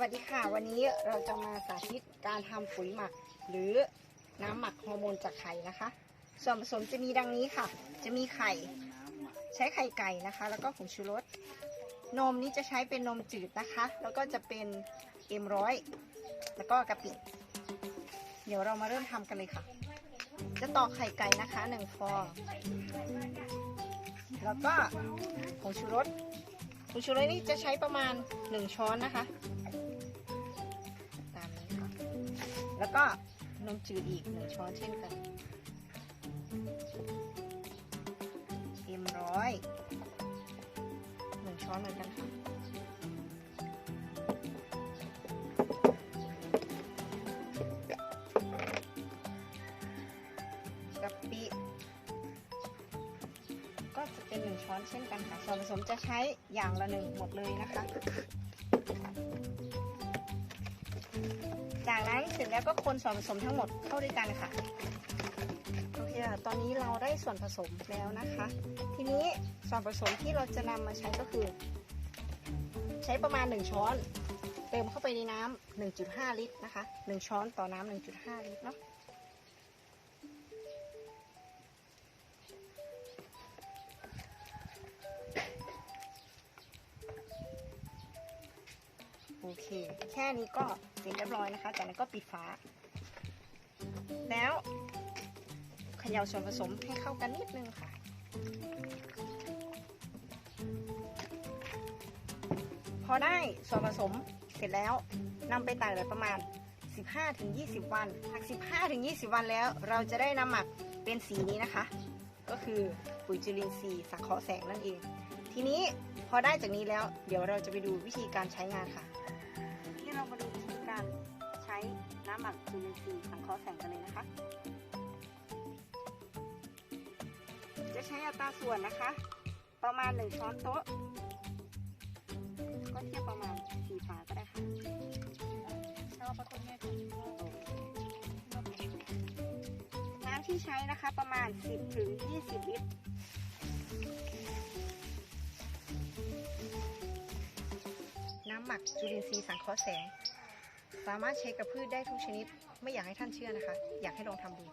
วัสดีค่ะ วันนี้เราจะมาสาธิตการทำปุ๋ยหมัก หรือน้ำหมักฮอร์โมนจากไข่นะคะ ส่วนผสมจะมีดังนี้ค่ะ จะมีไข่ ใช้ไข่ไก่นะคะ แล้วก็ผงชูรส นมนี้จะใช้เป็นนมจืดนะคะ แล้วก็จะเป็นเอ็มร้อยแล้วก็กะปิ เดี๋ยวเรามาเริ่มทำกันเลยค่ะ จะตอกไข่ไก่นะคะหนึ่งฟอง แล้วก็ผงชูรส งชูรสนี่จะใช้ประมาณ 1 ช้อนนะคะ ตามนี้ค่ะ แล้วก็นมจืดอีก 1 ช้อนเช่นกัน เต็มร้อยหนึ่งช้อนเหมือนกันค่ะ เป็นหนึ่งช้อนเช่นกันค่ะ ส่วนผสมจะใช้อย่างละหนึ่งหมดเลยนะคะ จากนั้นเสร็จแล้วก็คนส่วนผสมทั้งหมดเข้าด้วยกันค่ะโอเคค่ะตอนนี้เราได้ส่วนผสมแล้วนะคะ ทีนี้ส่วนผสมที่เราจะนำมาใช้ก็คือ ใช้ประมาณ 1 ช้อน เติมเข้าไปในน้ำ1.5 ลิตรนะคะ 1 ช้อนต่อน้ำ1.5 ลิตรเนาะ โอเค แค่นี้ก็เสร็จเรียบร้อยนะคะ จากนั้นก็ปิดฝา แล้วเขย่าส่วนผสมให้เข้ากันนิดนึงค่ะ พอได้ส่วนผสมเสร็จแล้วนำไปตากแดดประมาณ 15-20 วัน หาก 15-20 วันแล้ว เราจะได้น้ำหมักเป็นสีนี้นะคะ ก็คือปุ๋ยจุลินทรีย์สังเคราะห์แสงนั่นเอง ทีนี้พอได้จากนี้แล้ว เดี๋ยวเราจะไปดูวิธีการใช้งานค่ะ หมักจุลินทรีย์สังเคราะห์แสงกันเลยนะคะ จะใช้อัตราส่วนนะคะ ประมาณ 1 ช้อนโต๊ะ ก็เทียบประมาณ4ฝาก็ได้ค่ะน้ำที่ใช้นะคะประมาณ 10ถึง20 ลิตรน้ำหมักจุลินทรีย์สังเคราะห์แสง สามารถใช้กับพืชได้ทุกชนิด ไม่อยากให้ท่านเชื่อนะคะ อยากให้ลองทำดู